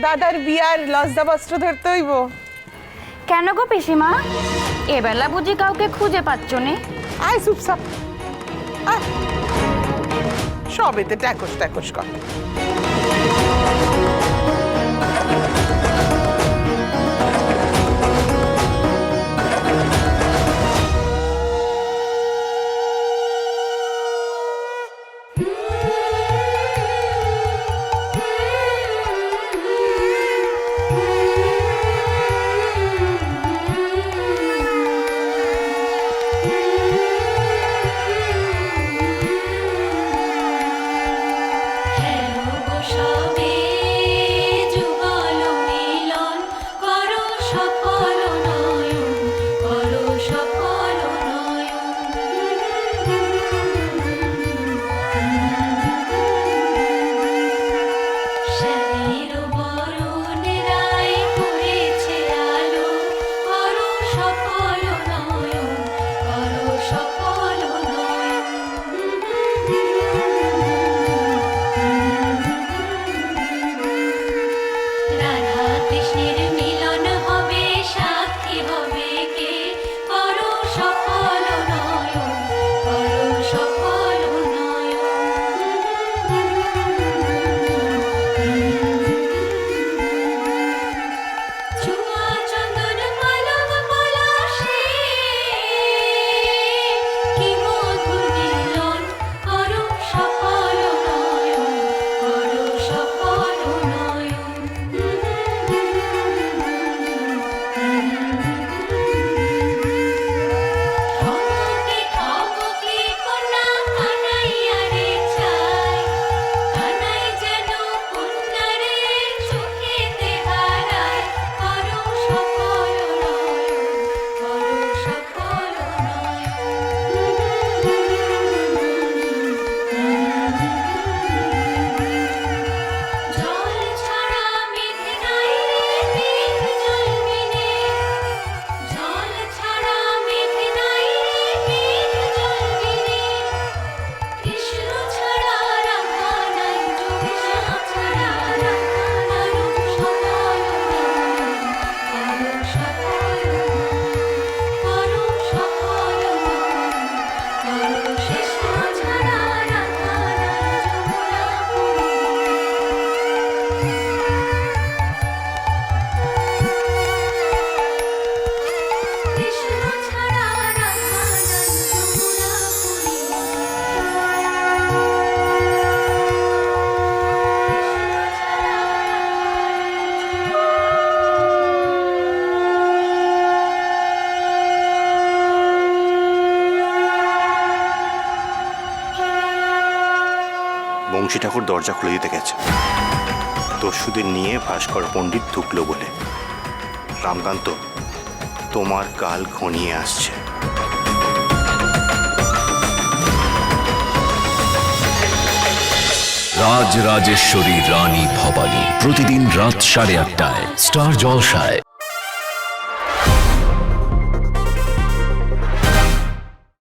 দাদার বিয়ার লজ্জাবস্ত্র ধরতে হইব। কেন গো পিসিমা? এবেলা বুঝি কাউকে খুঁজে পাচ্ছ নে। আয় চুপচাপ। আয়। সবেতে ট্যাকস ট্যাকস কর। বংশী ঠাকুর দরজা খুলে দিতে গেছে। দস্যুদের নিয়ে ভাস্কর পণ্ডিত ঢুকল বলে। রামকান্ত, তোমার কাল ঘনিয়ে আসছে। রাজ রাজেশ্বরী রানী ভবানী প্রতিদিন রাত সাড়ে আটটায়, স্টার জলসায়।